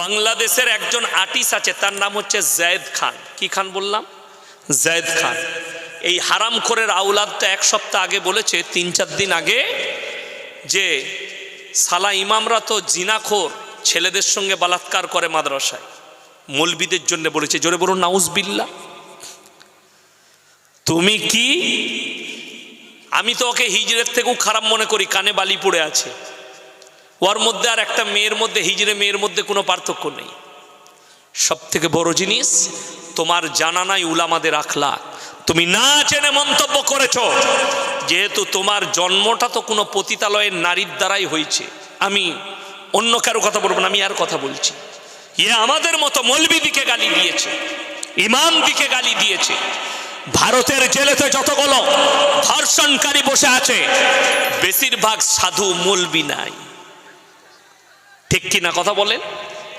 বাংলাদেশের একজন আর্টিস্ট আছে, তার নাম হচ্ছে জায়েদ খান। কি খান বললাম? জায়েদ খান। এই হারামখোরের আউলাদ তো এক সপ্তাহ আগে বলেছে, তিন চার দিন আগে, যে সালা ইমামরা তো জিনাখোর, ছেলেদের সঙ্গে বালাৎকার করে মাদ্রাসায়। মলবিদের জন্য বলেছে, জোরে বলুন নাউজবিল্লা তুমি কি? আমি তো ওকে হিজড়ের থেকেও খারাপ মনে করি, কানে বালি পড়ে আছে। ওর মধ্যে আর একটা মেয়ের মধ্যে, হিজড়ে মেয়ের মধ্যে কোনো পার্থক্য নেই। সব থেকে বড় জিনিস, তোমার জানা নাই উলামাদের আখলা তুমি না চেনে মন্তব্য করেছ, যেহেতু তোমার জন্মটা তো কোনো পতিতালয়ের নারীর দ্বারাই হয়েছে। আমি অন্য কারও কথা বলব না, আমি আর কথা বলছি। ইয়ে আমাদের মতো মলবি দিকে গালি দিয়েছে ইমাম দিকে গালি দিয়েছে। ভারতের জেলেতে যতগুলো ধর্ষণকারী বসে আছে, বেশিরভাগ সাধু মলবি নাই। ঠিক কি না কথা বলেন?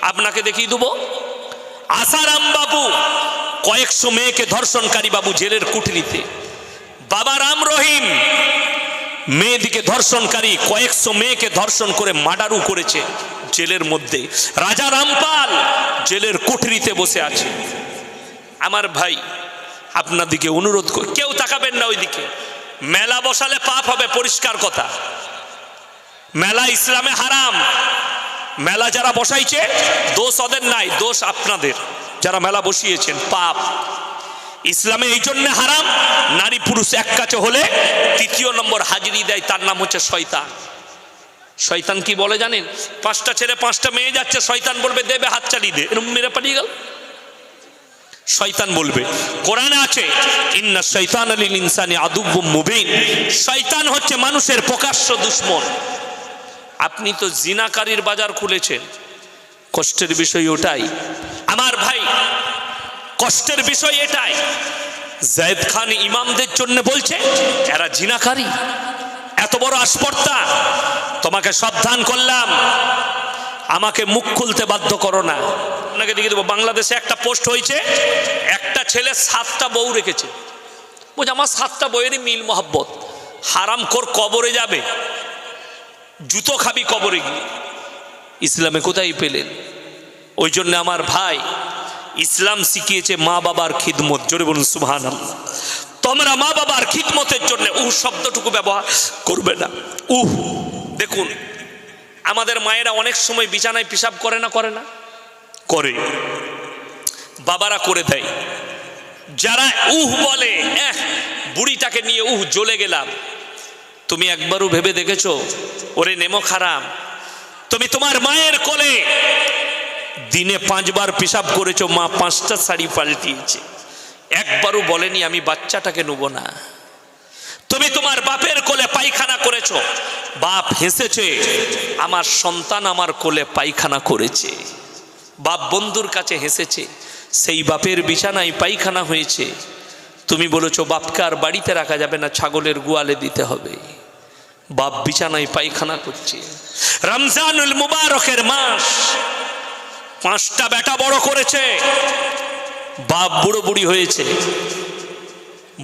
আপনাকে দেখিয়ে দেবো। আসারাম বাবু কয়েকশো মেয়েকে ধর্ষণকারী বাবু জেলের কুঠরিতে। বাবা রাম রহিম মেয়েদিকে ধর্ষণকারী কয়েকশো মেয়েকে ধর্ষণ করে মার্ডারও করেছে জেলের মধ্যে। রাজা রামপাল জেলের কুঠরিতে বসে আছে। আমার ভাই, আপনাদিকে অনুরোধ করি, কেউ তাকাবেন না ওইদিকে। মেলা বসালে পাপ হবে, পরিষ্কার কথা। মেলা ইসলামে হারাম। মেলা যারা বসাইছে, দোষ ওদের নাই, দোষ আপনাদের। যারা মেলা বসিয়েছেন, পাপ। ইসলামে এই জন্য হারাম, নারী পুরুষ এক কাছে হলে তৃতীয় নম্বর হাজিরি দেয়, তার নাম হচ্ছে শয়তান। শয়তান কি বলে জানেন? পাঁচটা ছেলে, পাঁচটা মেয়ে যাচ্ছে, শয়তান বলবে, দেবে, হাত চালিয়ে দে। এরকম মেরে পালিয়ে গেল। শয়তান বলবে, কোরআনে আছে, ইন্না শৈতান আলিল ইনসানি আদুব্বুম মুবিন। শয়তান হচ্ছে মানুষের প্রকাশ্য দুশ্মন। আপনি তো জিনাকারীর বাজার খুলেছেন। কষ্টের বিষয় ওটাই। আমার ভাই, কষ্টের বিষয় এটাই। জায়দ খান ইমামদের জন্য বলছে, এরা জিনাকারী। এত বড় আসপর্দা তোমাকে সাবধান করলাম। আমাকে মুখ খুলতে বাধ্য করো না। আপনাকে দেখিয়ে দেবো, বাংলাদেশে একটা পোস্ট হয়েছে, একটা ছেলে সাতটা বউ রেখেছে। বলছে, আমার সাতটা বইয়েরই মিল মহাব্বত। হারাম কর কবরে যাবে। জুতো খাবি কবরে গিয়ে। ইসলামে কোথায় পেলেন? ওই জন্য আমার ভাই ইসলাম শিখিয়েছে মা বাবার খিদমত। জোরে বলুন আল্লাহ তোমরা মা বাবার খিদমতের জন্য উহ শব্দটুকু ব্যবহার করবে না। উহ, দেখুন, আমাদের মায়েরা অনেক সময় বিছানায় পেশাব করে না করে না? করে। বাবারা করে দেয়। যারা উহ বলে, এহ, বুড়িটাকে নিয়ে উহ জ্বলে গেলাম। তুমি একবারও ভেবে দেখেছ? ওরে নেমো খারাপ। তুমি তোমার মায়ের কোলে। দিনে পাঁচবার পেশাব করেছ, মা পাঁচটা শাড়ি পাল্টিয়েছে। একবারও বলেনি, আমি বাচ্চাটাকে নেব না। তুমি তোমার বাপের কোলে পায়খানা করেছ। বাপ হেসেছে, আমার সন্তান আমার কোলে পায়খানা করেছে। বাপ বন্ধুর কাছে হেসেছে, সেই বাপের বিছানায় পায়খানা হয়েছে। তুমি বলেছ, বাপকে আর বাড়িতে রাখা যাবে না, ছাগলের গোয়ালে দিতে হবে। বাপ বিছানায় পায়খানা করছে। রমজানুল মুবারকের মাস, পাঁচটা বেটা বড় করেছে, বাপ বুড়ো বুড়ি হয়েছে।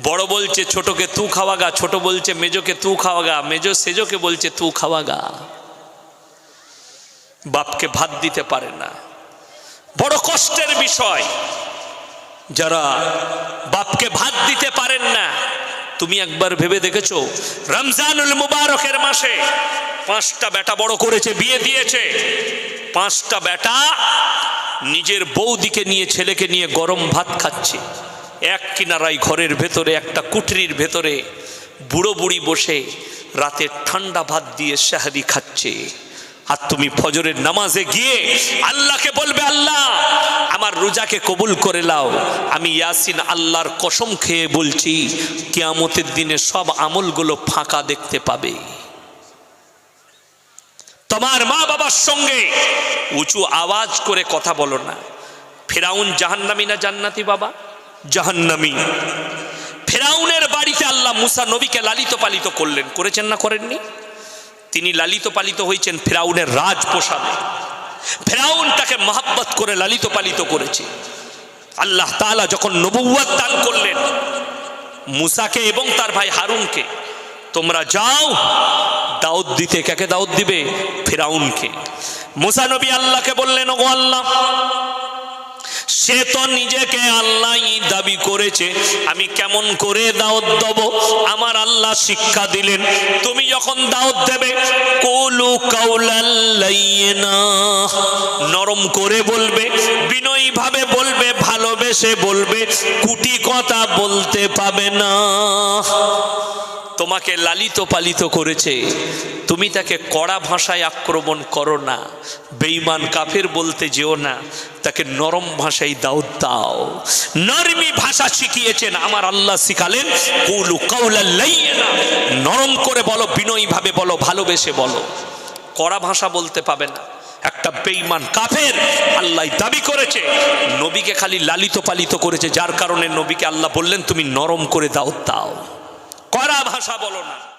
বড় বলছে, ছোটকে তু খাওয়া গা। ছোট বলছে, মেজোকে তু খাওয়া গা। মেজো সেজোকে বলছে, তু খাওয়া গা। বাপকে ভাত দিতে পারে না। বড় কষ্টের বিষয়। যারা বাপকে ভাত দিতে পারেন না তুমি একবার ভেবে দেখেছ? রমজানুল মুবারকের মাসে পাঁচটা বেটা বড় করেছে, বিয়ে দিয়েছে। পাঁচটা বেটা নিজের বৌদিকে নিয়ে, ছেলেকে নিয়ে গরম ভাত খাচ্ছে। এক কিনারায় ঘরের ভেতরে, একটা কুঠরির ভেতরে বুড়ো বুড়ি বসে রাতে ঠান্ডা ভাত দিয়ে শাহারি খাচ্ছে। আর তুমি ফজরের নামাজে গিয়ে আল্লাহকে বলবে, আল্লাহ, আমার রোজাকে কবুল করে লাও আমি ইয়াসিন আল্লাহর কসম খেয়ে বলছি, কিয়ামতের দিনে সব আমলগুলো ফাঁকা দেখতে পাবে। তোমার মা বাবার সঙ্গে উঁচু আওয়াজ করে কথা বলো না। ফেরাউন জাহান্নামি না জান্নাতি বাবা? জাহান্নামি। ফেরাউনের বাড়িতে আল্লাহ মুসা নবীকে লালিত পালিত করলেন, করেছেন না করেননি? তিনি লালিত পালিত হয়েছেন ফেরাউনের রাজপ্রসাদে। ফেরাউন তাকে মহাব্বত করে লালিত পালিত করেছে। আল্লাহ তাআলা যখন নবুয়াত দান করলেন, মুসাকে এবং তার ভাই হারুনকে, তোমরা যাও দাউদ দিতে কাকে দাউদ দিবে? ফেরাউনকে। মুসা নবী আল্লাহকে বললেন ও আল্লাহ সে তো নিজেকে আল্লাহ দাবি করেছে, আমি কেমন করে দাওয়াত দেব? আমার আল্লাহ শিক্ষা দিলেন। তুমি যখন দাওয়াত দেবে, কলু কাউলাল্লাইনা নরম করে বলবে বিনয়ী ভাবে বলবে, ভালোবেসে বলবে, কুটি কথা বলতে পাবে না। তোমাকে লালিত পালিত করেছে। তুমি তাকে কড়া ভাষায় আক্রমণ করো না। বেঈমান কাফের বলতে যেও না। তাকে নরম ভাষায় দাও দাও। নরমি ভাষা শিখিয়েছেন। আমার আল্লাহ শিখালেন, কুলু লাইয়েনা। নরম করে বলো বিনয়ী ভাবে বলো, ভালোবেসে বলো। কড়া ভাষা বলতে পাবে না। একটা বেঈমান কাফের আল্লাহ দাবি করেছে, নবীকে খালি লালিত পালিত করেছে। যার কারণে নবীকে আল্লাহ বললেন, তুমি নরম করে দাও দাও। কড়া ভাষা বলো না।